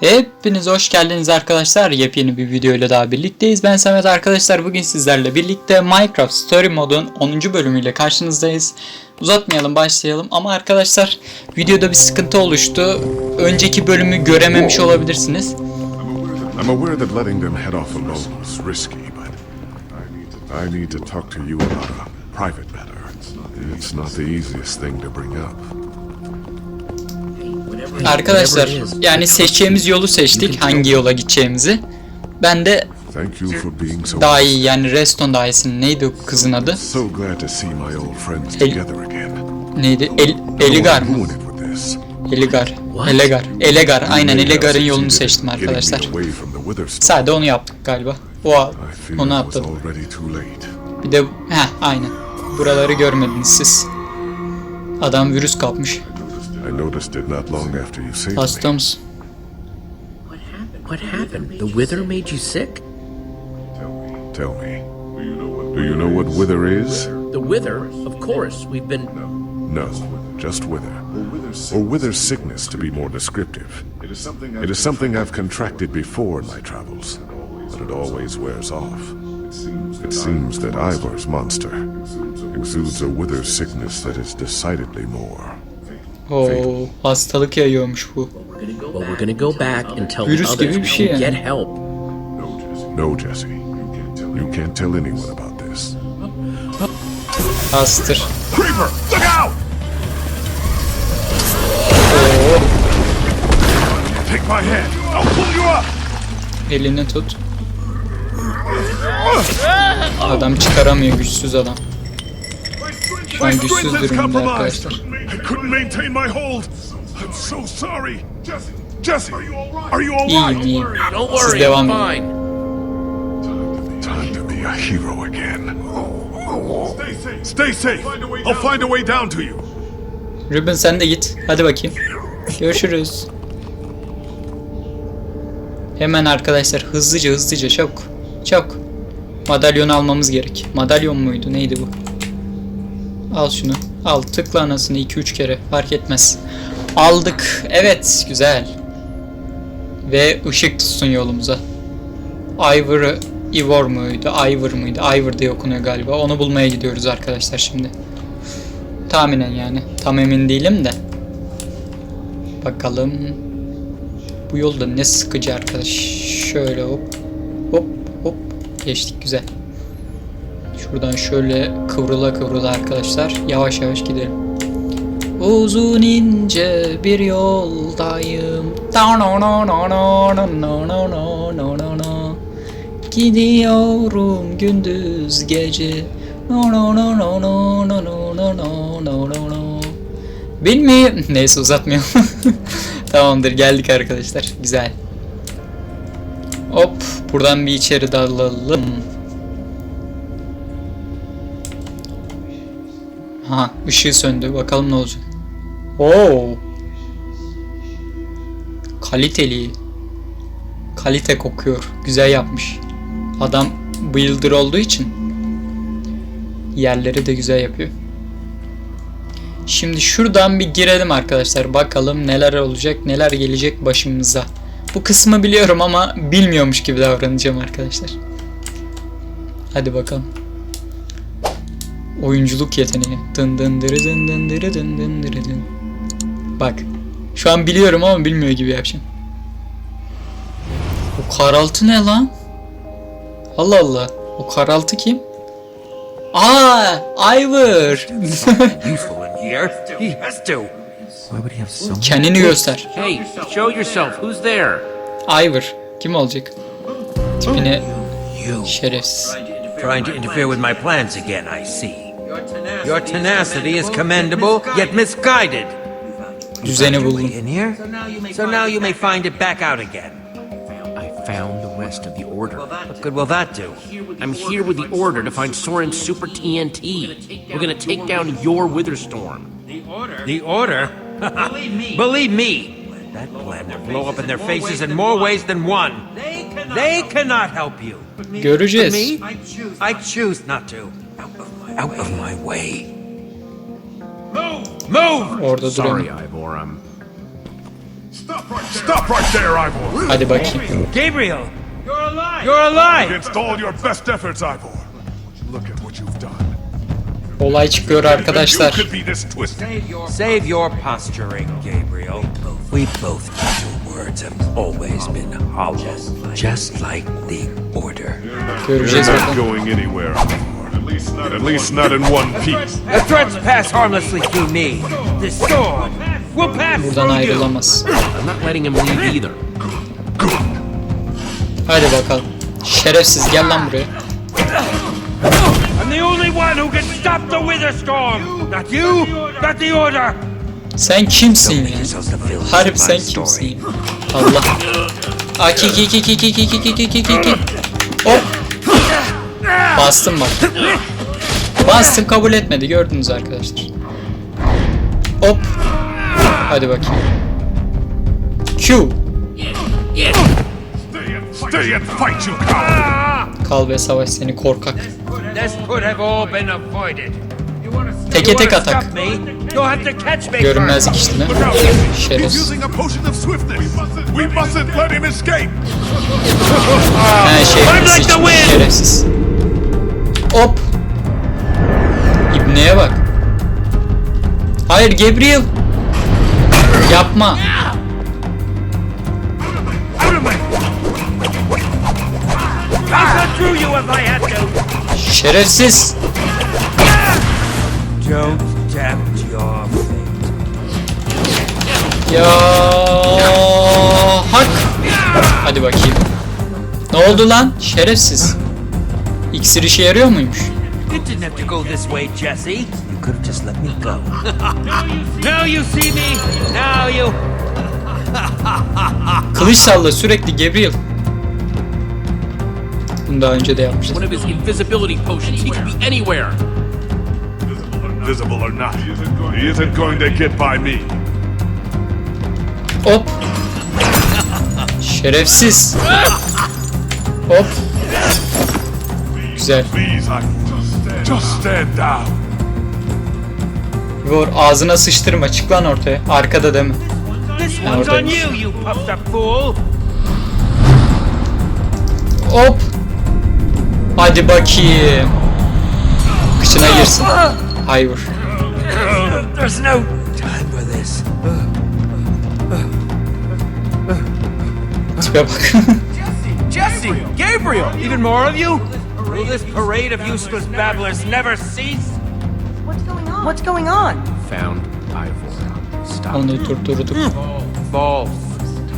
Hepiniz hoş geldiniz arkadaşlar. Yepyeni bir video ile daha birlikteyiz. Ben Samet arkadaşlar. Bugün sizlerle birlikte Minecraft Story Mode'un 10. bölümüyle karşınızdayız. Uzatmayalım başlayalım. Ama arkadaşlar videoda bir sıkıntı oluştu. Önceki bölümü görememiş olabilirsiniz. It's not the easiest thing to bring up. Arkadaşlar yani seçeceğimiz yolu seçtik hangi yola gideceğimizi. Ben de daha iyi yani Reston dahiyesinin neydi o kızın adı? El, neydi? El, Eligar mı? Eligar. Elegar. Elegar. Aynen Elegar'ın yolunu seçtim arkadaşlar. Sadece onu yaptık galiba. O onu atladım. Bir de heh aynen. Buraları görmediniz siz. Adam virüs kapmış. I noticed it not long after you saved Hasta me. mısın? What happened? The wither made you sick? Tell me, Tell me. do you know what wither is? The wither? Of course. We've been. No, just wither. Or wither sickness, to be more descriptive. It is something I've contracted before in my travels, but it always wears off. It seems that Ivor's monster exudes a wither sickness that is decidedly more. Oo, hastalık yayıyormuş bu. Well, we're gonna go back and tell the Virüs gibi others bir we şey can yani. get help. No, Jesse. You can't tell anyone about this. Hastır. Creeper, look out! Take my hand. I'll pull you up. Elini tut. Adam çıkaramıyor güçsüz adam. Şu an güçsüz durumda arkadaşlar. I couldn't maintain my hold. I'm so sorry. Jesse, Jesse, are you all İyiyim right? iyiyim. Don't Siz worry, devam edin. fine. Time to be a hero again. Stay safe. Stay safe. I'll find a way down to you. Ruben sen de git. Hadi bakayım. Görüşürüz. Hemen arkadaşlar hızlıca hızlıca çabuk. Çabuk. Madalyonu almamız gerek. Madalyon muydu? Neydi bu? Al şunu. Al tıkla anasını 2-3 kere. Fark etmez. Aldık. Evet. Güzel. Ve ışık tutsun yolumuza. Ivor, Ivor muydu? Ivor muydu? Ivor diye okunuyor galiba. Onu bulmaya gidiyoruz arkadaşlar şimdi. Tahminen yani. Tam emin değilim de. Bakalım. Bu yolda ne sıkıcı arkadaş. Şöyle hop. Hop hop. Geçtik güzel. Şuradan şöyle kıvrıla kıvrıla arkadaşlar. Yavaş yavaş gidelim. Uzun ince bir yoldayım. Gidiyorum gündüz gece. No no no no no no no no no no no no. Bilmiyorum. Neyse uzatmıyorum. Tamamdır geldik arkadaşlar. Güzel. Hop buradan bir içeri dalalım. Ha ışığı söndü. Bakalım ne olacak. Oo. Kaliteli. Kalite kokuyor. Güzel yapmış. Adam builder olduğu için yerleri de güzel yapıyor. Şimdi şuradan bir girelim arkadaşlar. Bakalım neler olacak, neler gelecek başımıza. Bu kısmı biliyorum ama bilmiyormuş gibi davranacağım arkadaşlar. Hadi bakalım. Oyunculuk yeteneği. Dın dın dırı dın dın dırı dın dın dırı dın. Bak. Şu an biliyorum ama bilmiyor gibi yapacağım. O karaltı ne lan? Allah Allah. O karaltı kim? Aa, Ivor. Kendini göster. Hey, show yourself. Who's there? Ivor. Kim olacak? Tipine şerefsiz. Trying to interfere with my plans again, I see. Your tenacity is commendable, yet misguided. Düzeni Your buldum. way in here? So now you may find it back out again. I found the rest of the order. What good will that do? I'm here with the order to find Soren's super TNT. We're gonna take down your Witherstorm. The order? The order? Believe me. That plan will blow up in their faces in more ways than one. They cannot help you. Göreceğiz. Me? I choose not to. Out of my way. Move! Move! Orada Sorry, duran. Ivor. I'm Stop right there, Ivor! Hadi bakayım. Gabriel! You're alive! You're alive! Against all your best efforts, Ivor. Look at what you've done. Olay çıkıyor arkadaşlar. You could be this twisted. Save your posturing, Gabriel. We both know your words have always been hollow, just like the Order. Göreceğiz You're not going anywhere, Ivor. At least not in one piece. The threats pass harmlessly through me. This sword will pass Buradan through you. ayrılamaz. I'm not letting him leave either. Hadi bakalım. Şerefsiz gel lan buraya. I'm the only one who can stop the Witherstorm. Not you, not the Order. Sen kimsin ya? The of sen kimsin? Allah. Aa ki ki ki ki ki ki ki ki ki ki ki. Hop. Bastım bak. Bastım kabul etmedi gördünüz arkadaşlar. Hop. Hadi bakayım. Q. Kal ve savaş seni korkak. Teke tek atak. Görünmezlik işlemi. Şey, şey, şerefsiz. Her şey şerefsiz. Hop. İbneye bak. Hayır Gabriel. Yapma. Şerefsiz. Ya hak. Hadi bakayım. Ne oldu lan? Şerefsiz. İksir işe yarıyor muymuş? It didn't have to go this way, Jesse. You could have just let me go. Now you see me. Now you... Kılıç salla sürekli Gabriel. Bunu daha önce de yapmıştık. One of his invisibility potions. He could be anywhere. Visible or not, he isn't going to get by me. Hop. Şerefsiz. Hop. Güzel. Please, I just stand down. Vur ağzına sıçtırma çık lan ortaya. Arkada değil mi? Hop. Hadi bakayım. Kıçına girsin. Hayır. There's no time for this. Tipe bak. Jesse! Gabriel! Even more of you? Will this parade of useless babblers never cease? What's going on? What's going on? Found Ivor. Stop. Onu durdurduk. False.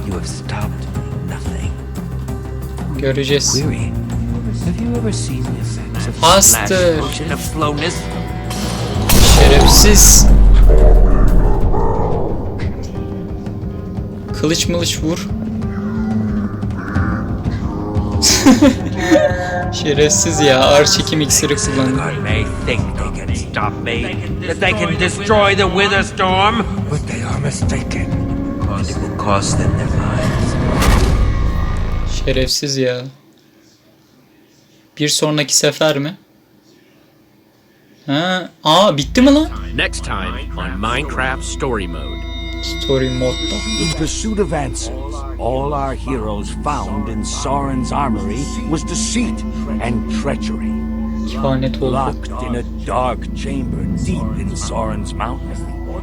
You have stopped nothing. Göreceğiz. Query. Have you ever seen the effects of potion of slowness? Şerefsiz. Kılıç mılıç vur. Şerefsiz ya. Ağır çekim iksiri kullandı. God may think they can stop me, that they can destroy the Witherstorm. But they are mistaken. And it will cost them their lives. Şerefsiz ya. Bir sonraki sefer mi? Ha, aa bitti mi lan? Next time on Minecraft Story Mode. Story modda. In pursuit of answers, all our heroes found in Sauron's armory was deceit and treachery. Locked in a dark chamber deep in Sauron's mountain.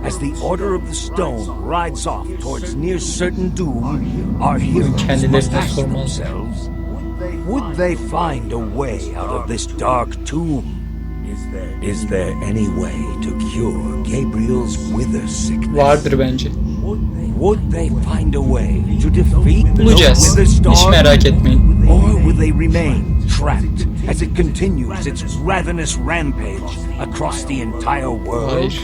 As the Order of the Stone rides off towards near certain doom, our heroes must ask themselves, would they find a way out of this dark tomb? Is there any way to cure Gabriel's wither sickness? Vardır bence. Would they find a way to defeat Bulacağız. Hiç merak etmeyin. Or will they remain trapped as it continues its ravenous rampage across the entire world? Hayır.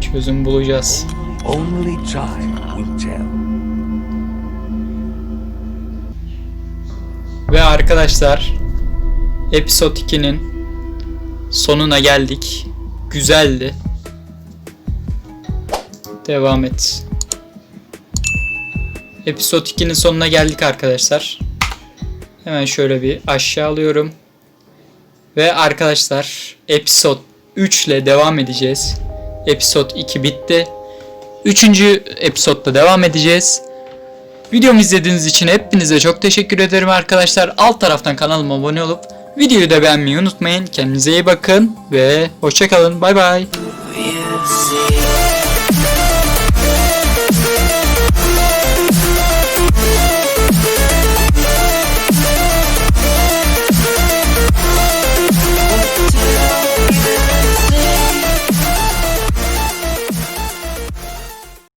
Çözüm bulacağız. Only time will tell. Ve arkadaşlar Episode 2'nin sonuna geldik. Güzeldi. Devam et. Episode 2'nin sonuna geldik arkadaşlar. Hemen şöyle bir aşağı alıyorum. Ve arkadaşlar Episode 3 ile devam edeceğiz. Episode 2 bitti. Üçüncü episodda devam edeceğiz. Videomu izlediğiniz için hepinize çok teşekkür ederim arkadaşlar. Alt taraftan kanalıma abone olup videoyu da beğenmeyi unutmayın. Kendinize iyi bakın ve hoşçakalın. Bay bay.